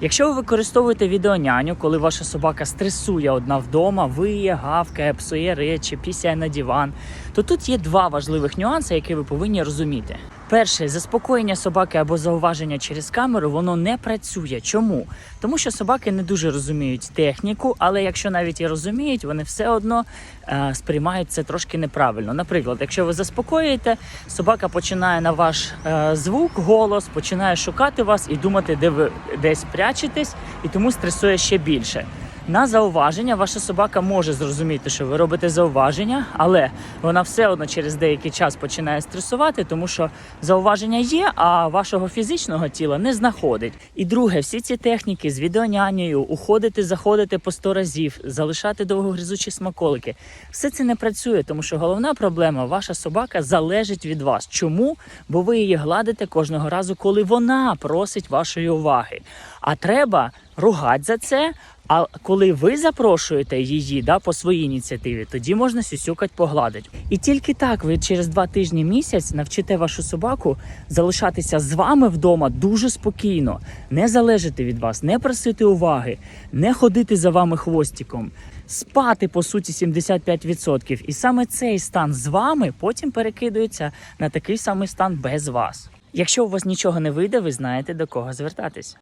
Якщо ви використовуєте відеоняню, коли ваша собака стресує одна вдома, виє, гавкає, псує речі, пісяє на диван, то тут є два важливих нюанси, які ви повинні розуміти. Перше, заспокоєння собаки або зауваження через камеру, воно не працює. Чому? Тому що собаки не дуже розуміють техніку, але якщо навіть і розуміють, вони все одно е, сприймають це трошки неправильно. Наприклад, якщо ви заспокоюєте, собака починає на ваш е, звук, голос, починає шукати вас і думати, де ви десь прячетесь, і тому стресує ще більше. На зауваження ваша собака може зрозуміти, що ви робите зауваження, але вона все одно через деякий час починає стресувати, тому що зауваження є, а вашого фізичного тіла не знаходить. І друге, всі ці техніки з відеонянею, уходити, заходити по 100 разів, залишати довгогризучі смаколики. Все це не працює, тому що головна проблема ваша собака залежить від вас. Чому? Бо ви її гладите кожного разу, коли вона просить вашої уваги. А треба ругати за це. А коли ви запрошуєте її да, по своїй ініціативі, тоді можна сюсюкать погладить. І тільки так ви через два тижні місяць навчите вашу собаку залишатися з вами вдома дуже спокійно, не залежати від вас, не просити уваги, не ходити за вами хвостиком, спати по суті 75%. І саме цей стан з вами потім перекидується на такий самий стан без вас. Якщо у вас нічого не вийде, ви знаєте до кого звертатись.